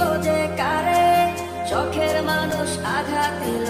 দিব কারে চোখের মানুষ আঘাত দিল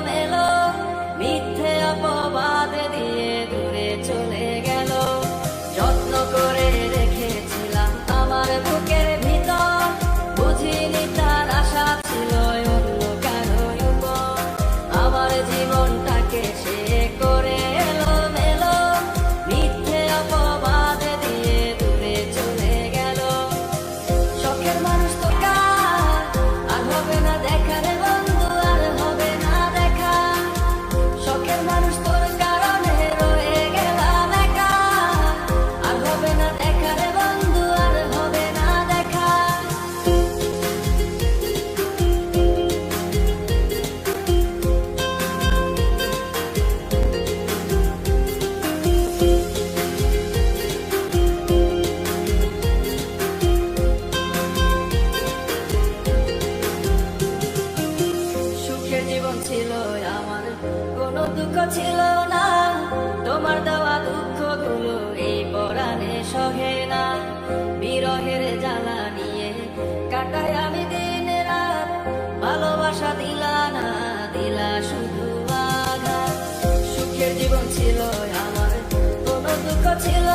ছিল না। তোমার দেওয়া দুঃখগুলো এই পরাণে সহে না। বিরহের জ্বালা নিয়ে কাটায় আমি দিন রাত। ভালোবাসা দিলা না, দিলা শুধু আঘাত। সুখের জীবন ছিল আমার, কোনো দুঃখ ছিল